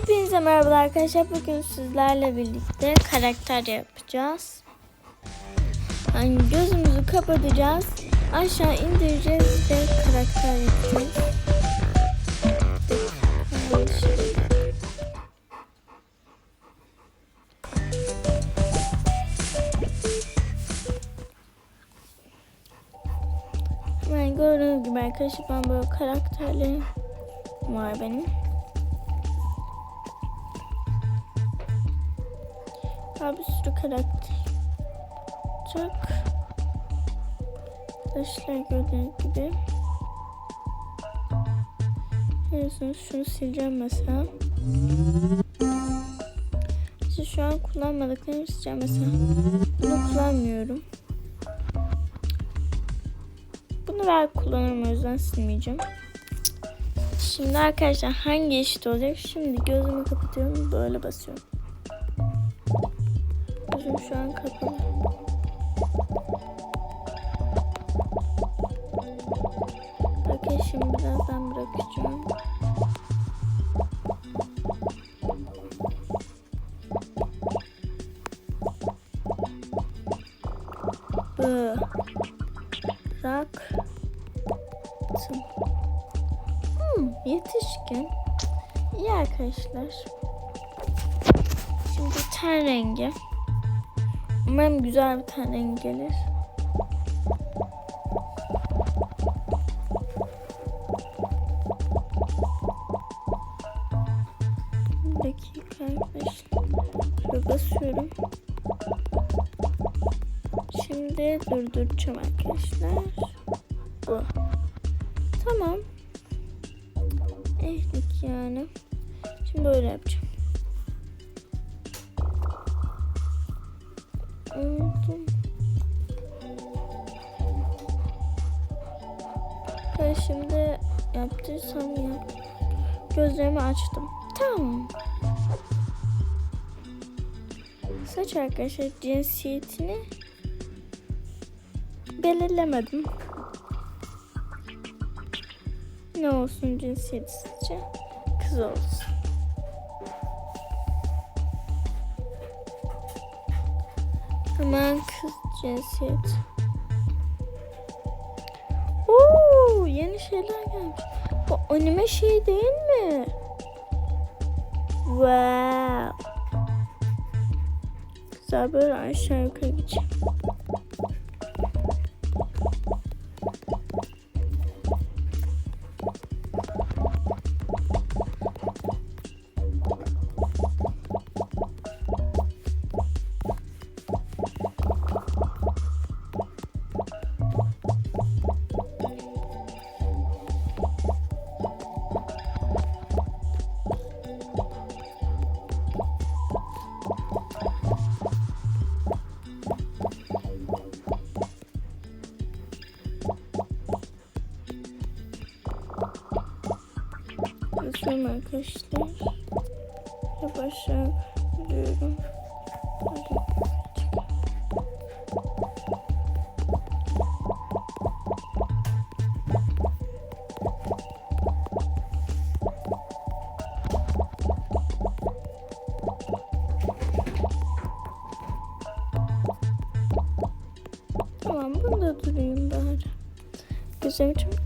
Hepinize merhaba arkadaşlar. Bugün sizlerle birlikte karakter yapacağız. Yani gözümüzü kapatacağız. Aşağı indireceğiz ve karakter yapacağız. Yani gördüğünüz gibi arkadaşlar ben böyle karakterlerim var benim. Daha bir sürü karakter olacak. Arkadaşlar gördüğünüz gibi. Biliyorsunuz şunu sileceğim mesela. İşte şu an kullanmadıklarımı sileceğim mesela. Bunu kullanmıyorum. Bunu ben kullanırım o yüzden silmeyeceğim. Şimdi arkadaşlar hangi eşit olacak? Şimdi gözümü kapatıyorum böyle basıyorum. Gözüm şu an kapalı. Bakın şimdi birazdan bırakacağım. Güzel bir rengi gelir. Bir dakika arkadaşlar. Basıyorum. Şimdi durduracağım arkadaşlar. Bu. Tamam. Ehlik yani. Şimdi böyle yapacağım. Ve şimdi yaptıysam yap. Gözlerimi açtım. Tamam. Saç arkadaşlar cinsiyetini belirlemedim. Ne olsun cinsiyeti sizce? Kız olsun. Hemen kız cinsiyet. Yeni şeyler gelmiş. Bu anime şey değil mi? Wow. Güzel böyle aşağı yukarı gideceğim. Arkadaşlar. Yavaş yavaş diyorum. Tamam bunda durayım bari. Güzel Oo.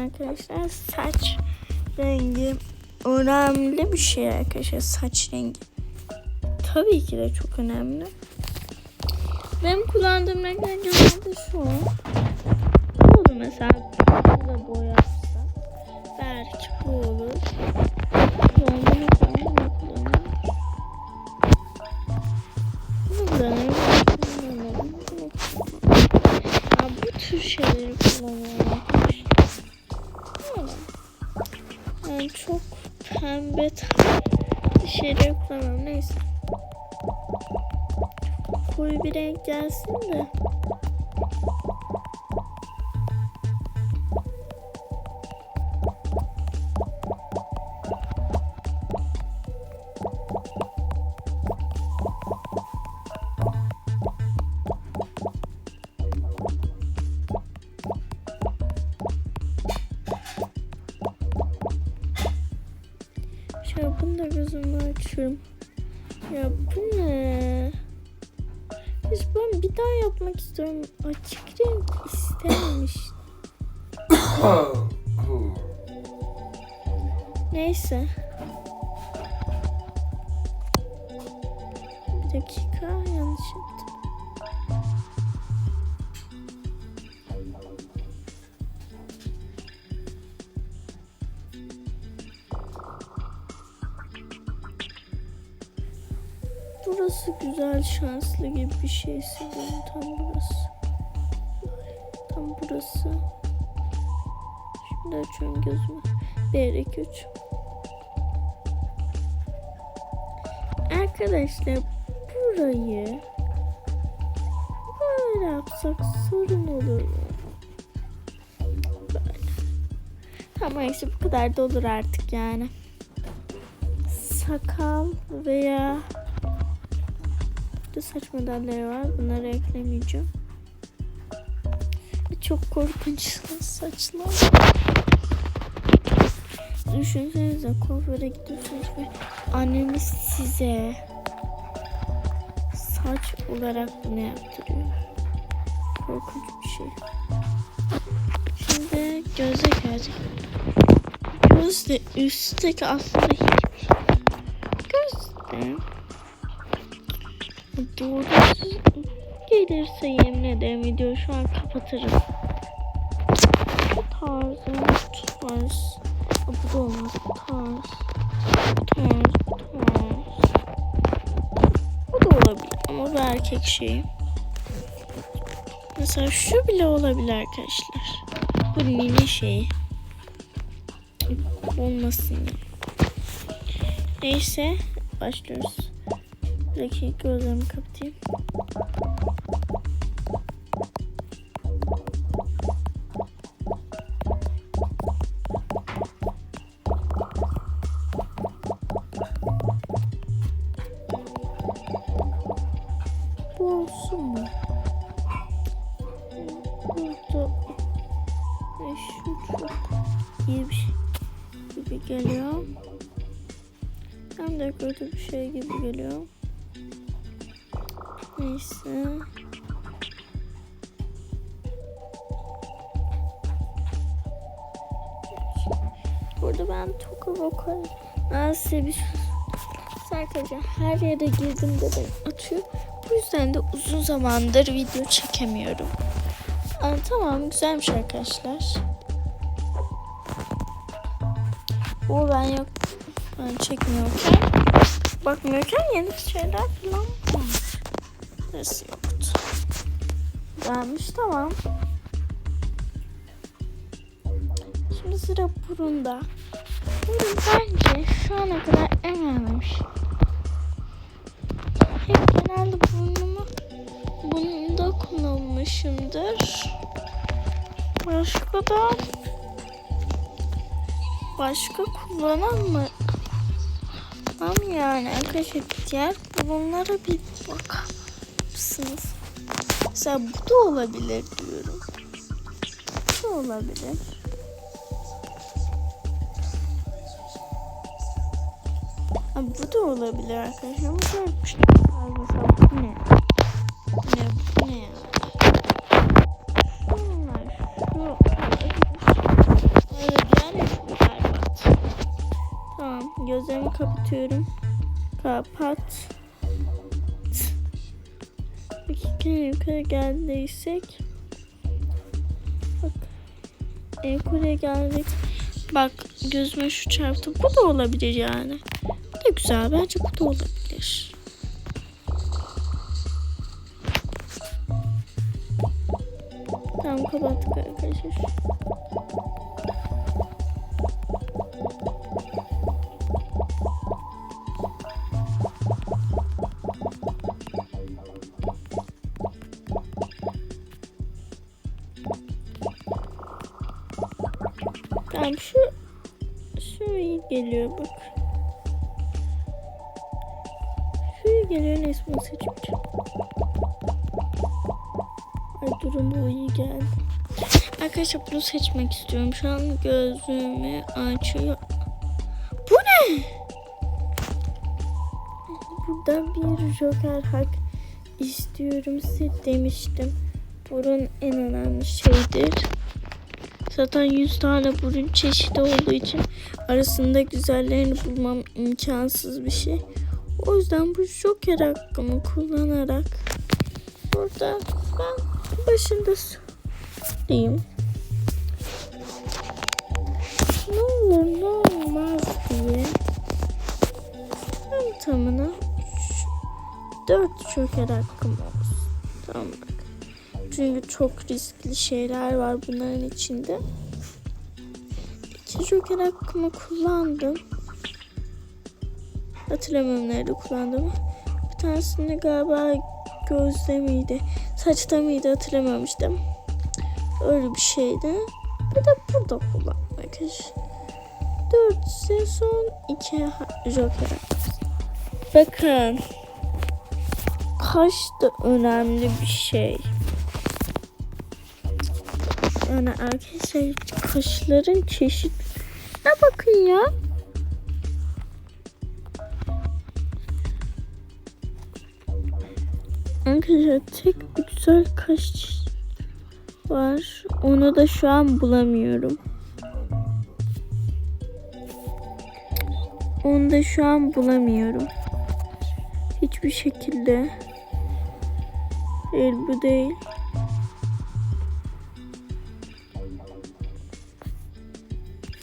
Arkadaşlar saç rengi önemli bir şey arkadaşlar saç rengi. Tabii ki de çok önemli. Benim kullandığım renkler genelde şu. Bu olur mesela gelsin de. İstiyorum. Açık renk istemiş. Neyse. Bir dakika yanlış Burası güzel şanslı gibi bir şey hissediyorum tam burası. Tam burası. Şimdi açıyorum gözümü. 1, 2, 3. Arkadaşlar burayı böyle yapsak sorun olur mu? Böyle. Tamam neyse bu kadar da olur artık yani. Sakal veya Burada saç modelleri var. Bunları eklemeyeceğim. Çok korkunç saçlar. Düşünsenize kuaföre gidiyorsunuz ve anneniz size saç olarak bunu yaptırıyor. Korkunç bir şey. Şimdi göze geldik. Göz de üstteki aslında hiçbir şey. Göz doğrusu gelirse yemin ederim videoyu şu an kapatırım. Bu tarz, bu Bu da olmaz. Bu tarz. Bu tarz, bu tarz. Bu da olabilir ama bu erkek şeyi. Mesela şu bile olabilir arkadaşlar. Bu mini şey. Olmasın. Neyse başlıyoruz. Bir dakika gözlerimi kapatayım. Bu olsun mu? Burada şu çok iyi bir şey gibi geliyor. Hem de kötü bir şey gibi geliyor. Neyse. Burada ben toka vokal. Ben size bir şey Arkadaşlar her yere girdim de ben atıyor. Bu yüzden de uzun zamandır video çekemiyorum. Aa, tamam güzelmiş arkadaşlar. Bu ben yok ben çekmiyorken bakmıyorken yeni şeyler falan. Nasıl yoktu? Gelmiş tamam. Şimdi sıra burunda. Burun bence şu ana kadar en önemli şey. Hep genelde burnumu bunda kullanmışımdır. Başka da başka kullanan mı? Ama yani arkadaşlar diğer burunlara bir bakar mısınız? Mesela bu da olabilir diyorum. Bu da olabilir. Ha, bu da olabilir arkadaşlar. Şey var. Mesela bu ne? Bu ne? Bu ne ya? Şunlar. Tamam gözlerimi kapatıyorum. Kapat. Dakika yukarı geldiysek. Bak. Yukarıya geldik. Bak gözüme şu çarptı. Bu da olabilir yani. Bu da güzel. Bence bu da olabilir. Tamam kapattık arkadaşlar. Geliyor bak. Şu iyi geliyor neyse bunu seçmeyeceğim. Ay durun bu iyi geldi. Arkadaşlar bunu seçmek istiyorum. Şu an gözümü açıyor. Bu ne? burada bir joker hak istiyorum size demiştim. Burun en önemli şeydir. Zaten 100 tane burun çeşidi olduğu için arasında güzellerini bulmam imkansız bir şey. O yüzden bu joker hakkımı kullanarak burada ben başında söyleyeyim. Ne olur ne olmaz diye tam tamına 4 joker hakkım olsun. Tamam. Çünkü çok riskli şeyler var bunların içinde. İki joker hakkımı kullandım. Hatırlamıyorum nerede kullandım. Bir tanesini galiba gözde miydi? Saçta mıydı hatırlamamıştım. Öyle bir şeydi. Bir de burada kullanmak arkadaşlar. 4 ise son 2 joker. Bakın. Kaş da önemli bir şey. Yani arkadaşlar kaşların çeşit. Ne bakın ya. Arkadaşlar tek güzel kaş var. Onu da şu an bulamıyorum. Onu da şu an bulamıyorum. Hiçbir şekilde. Değil bu değil.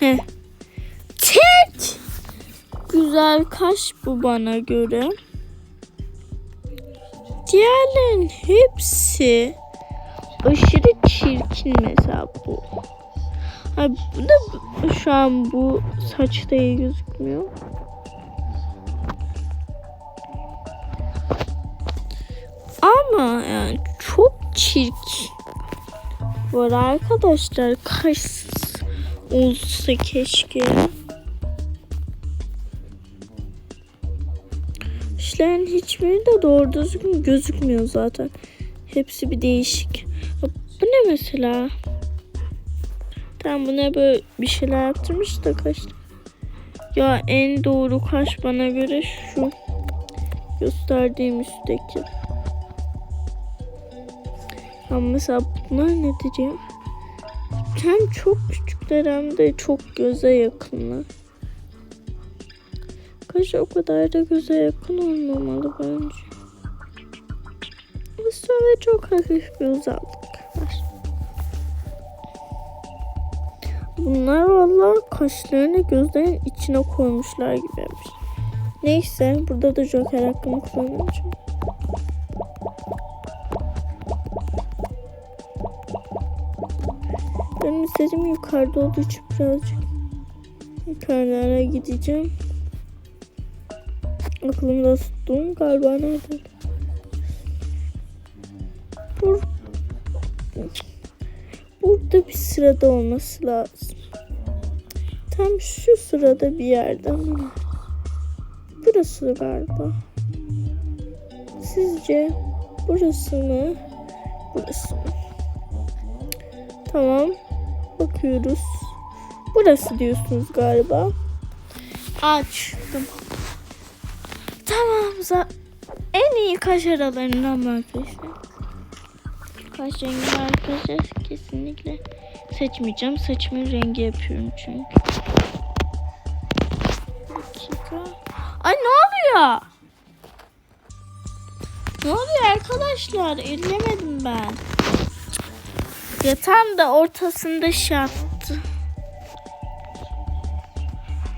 Heh. Tek güzel kaş bu bana göre. Diğerlerin hepsi aşırı çirkin mesela bu. Ha, bu da şu an bu saçta iyi gözükmüyor. Ama yani çok çirkin. Var arkadaşlar kaşsız olsa keşke. İşlerin hiçbiri de doğru düzgün gözükmüyor zaten. Hepsi bir değişik. Bu ne mesela? Tam buna böyle bir şeyler yaptırmış da kaş. Ya en doğru kaş bana göre şu. Gösterdiğim üstteki. Ama mesela bunlar nedir ya? Hem çok küçükler hem de çok göze yakınlar. Kaş o kadar da göze yakın olmamalı bence. Üstünde çok hafif bir uzaklık var. Bunlar vallahi kaşlarını gözlerin içine koymuşlar gibi. Neyse burada da Joker hakkımı kullanacağım. Benim istediğim yukarıda olduğu için birazcık yukarılara gideceğim. Aklımda tuttuğum galiba nerede? Bur Burada bir sırada olması lazım. Tam şu sırada bir yerde ama. Burası galiba. Sizce burası mı? Burası mı? Tamam. Bakıyoruz. Burası diyorsunuz galiba. Açtım. Tamam. En iyi kaş aralarından arkadaşlar? Kaş rengini arkadaşlar kesinlikle seçmeyeceğim. Saçımın rengi yapıyorum çünkü. Dakika. Ay ne oluyor? Ne oluyor arkadaşlar? Ellemedim ben. Yatağın da ortasında şey yaptı.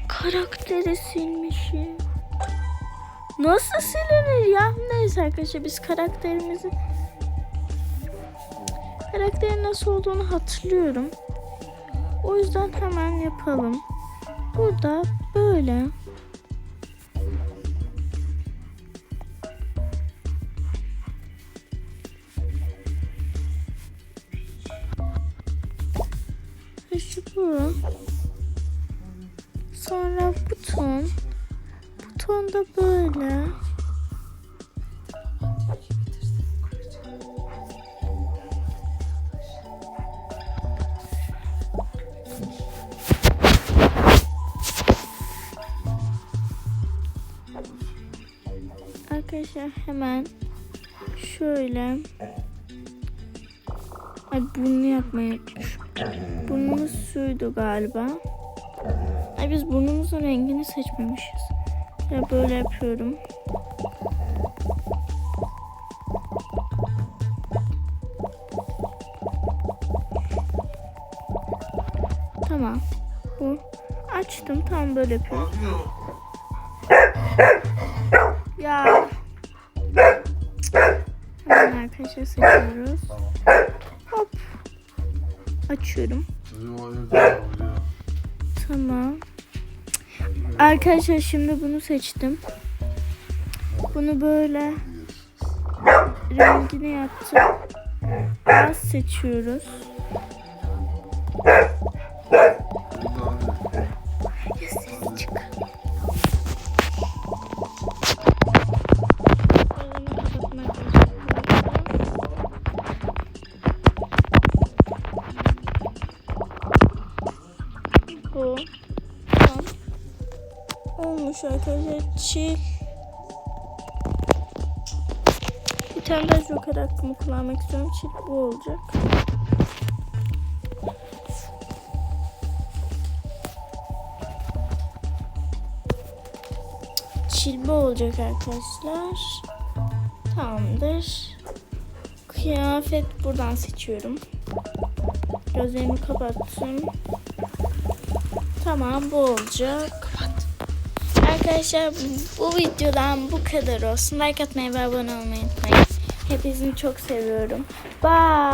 Karakteri silmişim. Nasıl silinir ya? Neyse arkadaşlar biz karakterimizi karakterin nasıl olduğunu hatırlıyorum. O yüzden hemen yapalım. Burada böyle da böyle. arkadaşlar hemen şöyle Ay burnu yapmayı unutmuşum. Burnumuz suydu galiba. Ay biz burnumuzun rengini seçmemişiz. Ya böyle yapıyorum. Tamam. Bu açtım tam böyle yapıyorum. Ya. Hemen arkadaşlar seçiyoruz. Hop. Açıyorum. Arkadaşlar şimdi bunu seçtim. Bunu böyle rengini yaptım. Beyaz seçiyoruz. Olmuş arkadaşlar. Çil. Bir tane daha joker hakkımı kullanmak istiyorum. Çil bu olacak. Çil bu olacak arkadaşlar. Tamamdır. Kıyafet buradan seçiyorum. Gözlerimi kapattım. Tamam bu olacak. Arkadaşlar bu videodan bu kadar olsun. Like atmayı ve abone olmayı unutmayın. Hepinizi çok seviyorum. Bye.